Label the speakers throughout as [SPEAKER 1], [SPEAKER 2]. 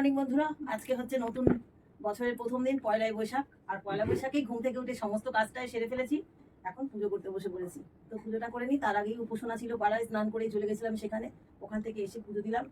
[SPEAKER 1] Morning, বন্ধুরা। আজকে হচ্ছে নতুন বছরের প্রথম দিন, পয়লাই বৈশাখ। আর পয়লা বৈশাখেই ঘুম থেকে উঠে সমস্ত কাজটাই সেরে ফেলেছি। এখন পুজো করতে বসে পড়েছি। তো পুজোটা করে নিই, তার আগেই উপাসনা ছিল, পাড়ায় স্নান করেই চলে গেছিলাম সেখানে। ওখান থেকে এসে পুজো দিলাম।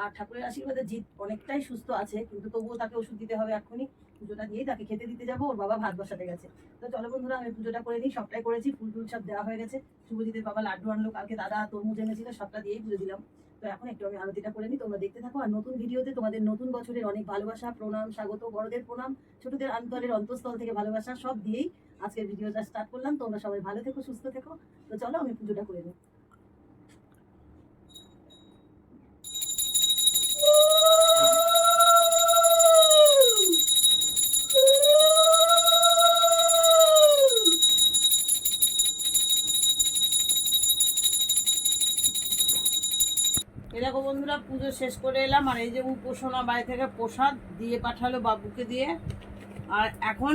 [SPEAKER 1] আর ঠাকুরের আশীর্বাদে জিৎ অনেকটাই সুস্থ আছে, কিন্তু তবুও তাকে ওষুধ দিতে হবে এক্ষুনি। পুজোটা দিয়েই তাকে খেতে দিতে যাব, ওর বাবা ভাত বসাতে গেছে। তো চলো বন্ধুরা, আমি পুজোটা করে নিই, সবটাই করেছি, ফুল টুল সব দেওয়া হয়ে গেছে। শুভজিতের বাবা লাড্ডু আনলো, কালকে দাদা তরমুজ এনেছিল, সবটা দিয়েই পুজো দিলাম। তো এখন একটু আমি আরতিটা করে নিই, তোমরা দেখতে থাকো। আর নতুন ভিডিওতে তোমাদের নতুন বছরের অনেক ভালোবাসা, প্রণাম, স্বাগত, বড়দের প্রণাম, ছোটদের আন্তরের অন্তঃস্থল থেকে ভালোবাসা, সব দিয়েই আজকের ভিডিওটা স্টার্ট করলাম। তোমরা সবাই ভালো থেকো, সুস্থ থেকো। তো চলো আমি পুজোটা করে নিই। দেখো বন্ধুরা, পুজো শেষ করে এলাম, আর এই যে উপাসনা বাড়ি থেকে প্রসাদ দিয়ে পাঠালো বাবুকে দিয়ে। আর এখন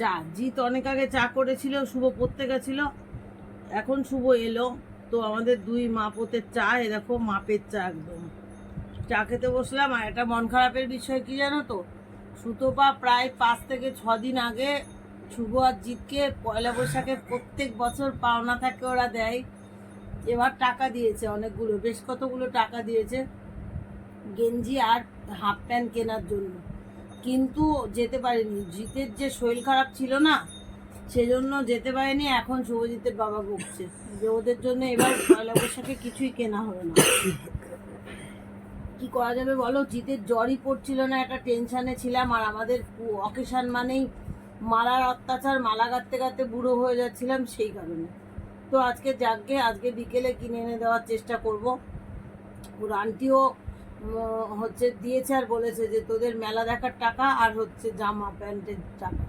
[SPEAKER 1] চা, জিৎ অনেক আগে চা করেছিল, শুভ পড়তে গেছিল এখন শুভ এলো, তো আমাদের দুই মা পোতের চা এ দেখো মাপের চা একদম। চা খেতে বসলাম, আর একটা মন খারাপের বিষয় কি জানো তো? সুতোপা প্রায় পাঁচ থেকে ছ দিন আগে শুভ আর জিৎকে পয়লা বৈশাখে প্রত্যেক বছর পাওনা থাকে ওরা দেয়। এবার টাকা দিয়েছে অনেকগুলো, বেশ কতগুলো টাকা দিয়েছে? গেঞ্জি আর হাফ প্যান্ট কেনার জন্য। কিন্তু যেতে পারেনি। জিতের যে শরীর খারাপ ছিল না, সেজন্য যেতে পারেনি, এখন শুভজিতের বাবা বকছে। যে ওদের জন্য এবার পয়লা বৈশাখে কিছুই কেনা হবে না। কি করা যাবে বলো? জিতের জ্বরই পড়ছিল না, একটা টেনশনে ছিলাম, আর আমাদের অকেশান মানেই মালার অত্যাচার, মালা গাঁতে গাঁতে বুড়ো হয়ে যাচ্ছিলাম সেই কারণে। তো আজকে যাকে আজকে বিকেলে কিনে এনে দেওয়ার চেষ্টা করব। ওর আন্টিও হচ্ছে দিয়েছে আর বলেছে যে তোদের মেলা দেখার টাকা আর হচ্ছে জামা প্যান্টের টাকা।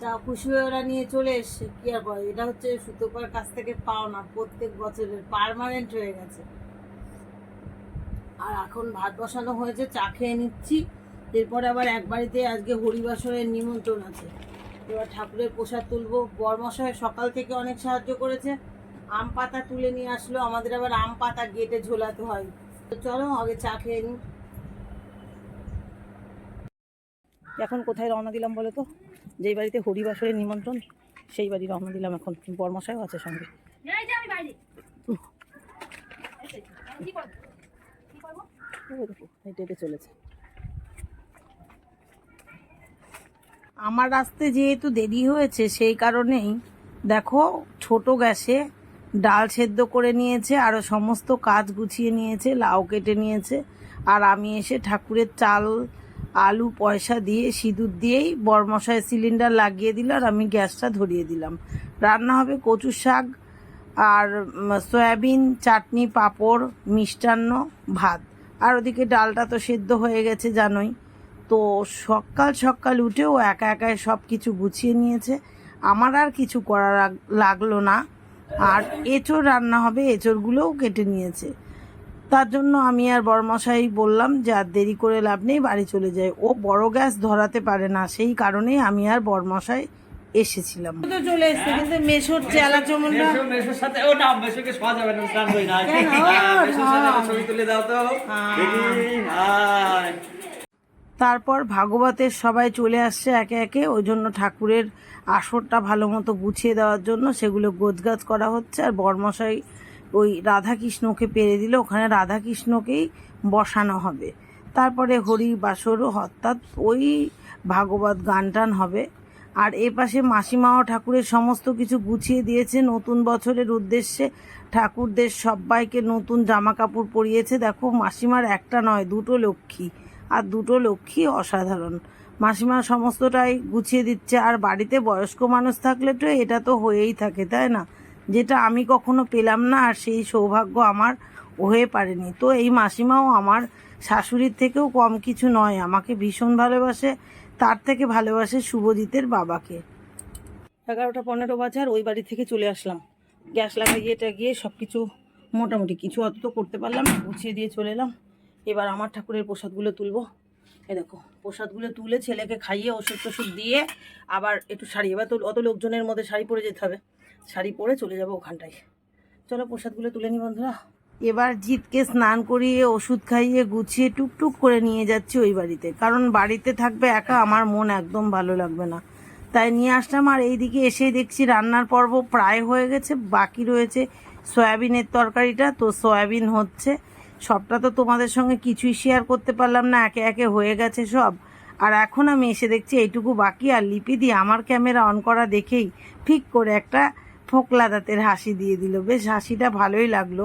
[SPEAKER 1] তা খুশি হয়ে ওরা নিয়ে চলে এসছে। কি আর করে এটা হচ্ছে সুতোপার কাছ থেকে পাও না, প্রত্যেক বছরের পার্মানেন্ট হয়ে গেছে। আর এখন ভাত বসানো হয়েছে, চা খেয়ে নিচ্ছি। এরপরে আবার এক বাড়িতে আজকে হরিবাসরের নিমন্ত্রণ আছে। এবার ঠাকুরের প্রসাদ তুলবো। বরমশাই সকাল থেকে অনেক সাহায্য করেছে। আম পাতা তুলে নিয়ে আসলো। আমাদের আবার আম পাতা গেটে ঝোলাতে হয়। তো চলো আগে চা খেয়ে নিই। এখন কোথায় রওনা দিলাম বলো তো? যেই বাড়িতে হরিবাসরের নিমন্ত্রণ সেই বাড়ি রওনা দিলাম এখন। বরমশাইও আছে সঙ্গে। হেঁটে চলেছে। আমার আসতে যেহেতু দেরি হয়েছে, সেই কারণেই দেখো ছোট গ্যাসে ডাল সেদ্ধ করে নিয়েছে আরও সমস্ত কাজ গুছিয়ে নিয়েছে, লাউ কেটে নিয়েছে, আর আমি এসে ঠাকুরের চাল, আলু, পয়সা দিয়ে সিঁদুর দিয়েই বরমশায় সিলিন্ডার লাগিয়ে দিল আর আমি গ্যাসটা ধরিয়ে দিলাম। রান্না হবে কচু শাক আর সয়াবিন, চাটনি, পাঁপড়, মিষ্টান্ন, ভাত। আর ওদিকে ডালটা তো সেদ্ধ হয়ে গেছে, জানোই। তো সকাল সকাল উঠেও একা একাই সব কিছু গুছিয়ে নিয়েছে। আমার আর কিছু করা লাগল না। আর এঁচড় রান্না হবে এঁচড়গুলোও কেটে নিয়েছে। তার জন্য আমি আর বড়মশাই বললাম যে আর দেরি করে লাভ নেই বাড়ি চলে যায় ও বড় গ্যাস ধরাতে পারে না সেই কারণেই আমি আর বড়মশাই এসেছিলাম। তো চলে এসছে কিন্তু মেশোর চেলা চমনটা
[SPEAKER 2] মেসোর সাথে ও না মেসোকে শোয়া যাবে না স্নান করি না? হ্যাঁ, সাথে
[SPEAKER 1] হ্যাঁ।
[SPEAKER 2] ছবি তুলে দাও তো।
[SPEAKER 1] হ্যাঁ।
[SPEAKER 2] দেখি হাই।
[SPEAKER 1] তারপর ভাগবতের সবাই চলে আসছে একে একে। ওই জন্য ঠাকুরের আসরটা ভালো মতো গুছিয়ে দেওয়ার জন্য সেগুলো গোছগাছ করা হচ্ছে। আর বর্মশাই ওই রাধাকৃষ্ণকে পেরে দিলে ওখানে রাধাকৃষ্ণকেই বসানো হবে। তারপরে হরি বাসর অর্থাৎ ওই ভাগবত গান টান হবে। আর এ পাশে মাসিমাও ঠাকুরের সমস্ত কিছু গুছিয়ে দিয়েছে। নতুন বছরের উদ্দেশ্যে ঠাকুরদের সবাইকে নতুন জামা কাপড় পরিয়েছে। দেখো মাসিমার একটা নয়, দুটো লক্ষ্মী। আর দুটো লক্ষ্মী অসাধারণ। মাসিমা সমস্তটাই গুছিয়ে দিচ্ছে, আর বাড়িতে বয়স্ক মানুষ থাকলে তো এটা তো হয়েই থাকে, তাই না? যেটা আমি কখনো পেলাম না, আর সেই সৌভাগ্য আমার হয়ে পারেনি। তো এই মাসিমাও আমার শাশুড়ির থেকেও কম কিছু নয়, আমাকে ভীষণ ভালোবাসে, তার থেকে ভালোবাসে শুভজিতের বাবাকে। এগারোটা পনেরো বাজে আর ওই বাড়ি থেকে চলে আসলাম। গ্যাস লাগাইয়ে এটা গিয়ে সব কিছু মোটামুটি, কিছু অত তো করতে পারলাম গুছিয়ে দিয়ে চলে এলাম। এবার আমার ঠাকুরের প্রসাদগুলো তুলবো। এই দেখো, প্রসাদগুলো তুলে ছেলেকে খাইয়ে ওষুধ টষুধ দিয়ে আবার একটু শাড়ি, এবার তো অত লোকজনের মধ্যে শাড়ি পরে যেতে হবে। শাড়ি পরে চলে যাব ওখানটায়। চলো প্রসাদগুলো তুলে নি বন্ধুরা। এবার জিতকে স্নান করিয়ে, ওষুধ খাইয়ে, গুছিয়ে টুকটুক করে নিয়ে যাচ্ছি ওই বাড়িতে। কারণ বাড়িতে থাকবে একা, আমার মন একদম ভালো লাগবে না। তাই নিয়ে আসলাম, আর এইদিকে এসে দেখছি রান্নার পর্ব প্রায় হয়ে গেছে। বাকি রয়েছে সয়াবিনের তরকারিটা, তো সয়াবিন হচ্ছে। সবটা তো তোমাদের সঙ্গে কিছুই শেয়ার করতে পারলাম না, একে একে হয়ে গেছে সব। আর এখন আমি এসে দেখছি এইটুকু বাকি, আর লিপি দিয়ে আমার ক্যামেরা অন করা দেখেই ঠিক করে একটা ফোকলা দাঁতের হাসি দিয়ে দিল। বেশ, হাসিটা ভালোই লাগল।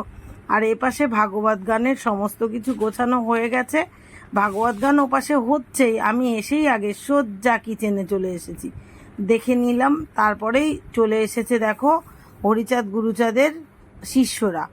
[SPEAKER 1] আর এপাশে ভাগবত গানের সমস্ত কিছু গোছানো হয়ে গেছে। ভাগবত গান ওপাশে হচ্ছেই, আমি এসেই আগে সোজা কিচেনে চলে এসেছি। দেখে নিলাম, তারপরেই চলে এসেছে দেখো হরিচাঁদ গুরুচাঁদের শিষ্যরা।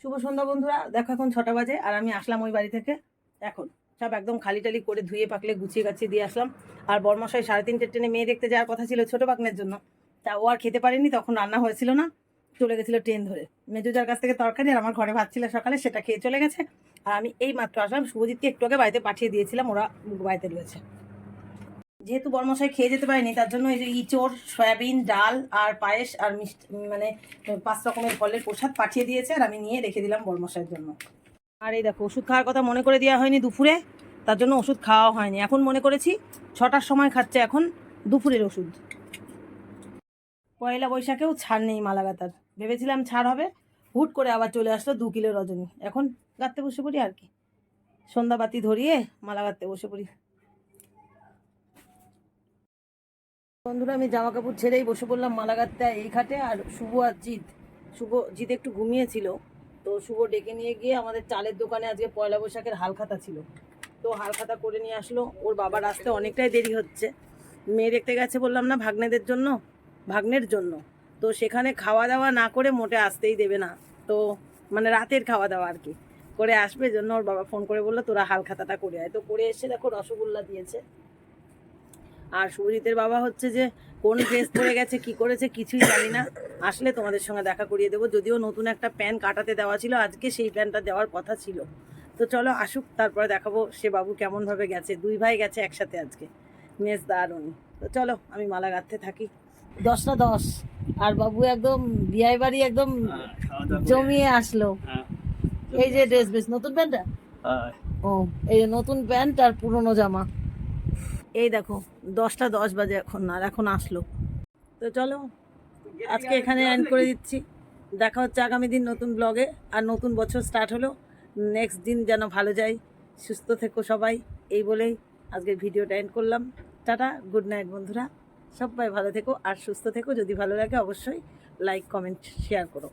[SPEAKER 1] শুভ সন্ধ্যা বন্ধুরা, দেখো এখন ছটা বাজে আর আমি আসলাম ওই বাড়ি থেকে। এখন সব একদম খালি টালি করে ধুয়ে পাকলে গুছিয়ে গাছিয়ে দিয়ে আসলাম। আর বর্মশাই সাড়ে তিনটের ট্রেনে মেয়ে দেখতে যাওয়ার কথা ছিল ছোট পাকনের জন্য। তা ও আর খেতে পারেনি, তখন রান্না হয়েছিল না। চলে গেছিল ট্রেন ধরে। মেজুজার কাছ থেকে তরকারি আর আমার ঘরে ভাত ছিল সকালে, সেটা খেয়ে চলে গেছে। আর আমি এই মাত্র আসলাম, শুভজিৎকে একটু আগে বাড়িতে পাঠিয়ে দিয়েছিলাম, ওরা বাড়িতে রয়েছে। যেহেতু বর্মশাই খেয়ে যেতে পারেনি, তার জন্য এই যে ইঁচড়, সয়াবিন, ডাল আর পায়েস আর মিষ্টি মানে পাঁচ রকমের ফলের প্রসাদ পাঠিয়ে দিয়েছে আর আমি নিয়ে রেখে দিলাম বর্মশাইয়ের জন্য। আর এই দেখো, ওষুধ খাওয়ার কথা মনে করে দেওয়া হয়নি দুপুরে, তার জন্য ওষুধ খাওয়া হয়নি। এখন মনে করেছি ছটার সময় খাচ্ছে এখন দুপুরের ওষুধ। পয়লা বৈশাখেও ছাড় নেই মালাগাতার। ভেবেছিলাম ছাড় হবে, হুট করে আবার চলে আসলো দু কিলো রজনী। এখন গাঁততে বসে পড়ি আর কি। সন্ধ্যাবাতি ধরিয়ে মালা গাঁততে বসে পড়ি। বন্ধুরা, আমি জামা কাপড় ছেড়েই বসে পড়লাম মালাগাত্তা এই খাটে। আর শুভ আর জিৎ, শুভ, জিৎ একটু ঘুমিয়েছিল। তো শুভ ডেকে নিয়ে গিয়ে আমাদের চালের দোকানে আজকে পয়লা বৈশাখের হালখাতা ছিল। তো হালখাতা করে নিয়ে আসলো। ওর বাবার আসতে অনেকটাই দেরি হচ্ছে। মেয়ে দেখতে গেছে বললাম না ভাগ্নেদের জন্য? ভাগ্নের জন্য। তো সেখানে খাওয়া দাওয়া না করে মোটে আসতেই দেবে না। তো মানে রাতের খাওয়া দাওয়া আর কি। করে আসবে জন্য ওর বাবা ফোন করে বলল, তোরা হালখাতাটা করে আয়। তো করে এসে দেখো রসগোল্লা দিয়েছে। আর শুভজিতের বাবা হচ্ছে যে, কোন ড্রেস পরে গেছে, কি করেছে কিছুই জানি না। আসলে তোমাদের সঙ্গে দেখা করিয়ে দেবো। যদিও নতুন একটা প্যান কাটাতে দেওয়া ছিল, আজকে সেই প্যানটা দেওয়ার কথা ছিল। তো চলো আসুক, তারপরে দেখাবো সে বাবু কেমনভাবে গেছে। দুই ভাই গেছে একসাথে আজকে। মেস দারুণ তো চলো, আমি মালা গাঁথতে থাকি। দশটা দশ। আর বাবু একদম বিয়ে বাড়ি একদম জমিয়ে আসলো।
[SPEAKER 2] হ্যাঁ।
[SPEAKER 1] এই যে ড্রেস বেশ নতুন প্যান্টটা? ও এই যে নতুন প্যান্ট আর পুরনো জামা। এই দেখো দশটা দশ বাজে এখন আর এখন আসলো। তো চলো আজকে এখানে এন্ড করে দিচ্ছি। দেখা হচ্ছে আগামী দিন নতুন ব্লগে আর নতুন বছর স্টার্ট হলো। নেক্সট দিন যেন ভালো যায়। সুস্থ থেকো সবাই। এই বলেই আজকের ভিডিওটা এন্ড করলাম। টাটা গুড নাইট বন্ধুরা। সবাই ভালো থেকো আর সুস্থ থেকো। যদি ভালো লাগে অবশ্যই লাইক কমেন্ট শেয়ার করো।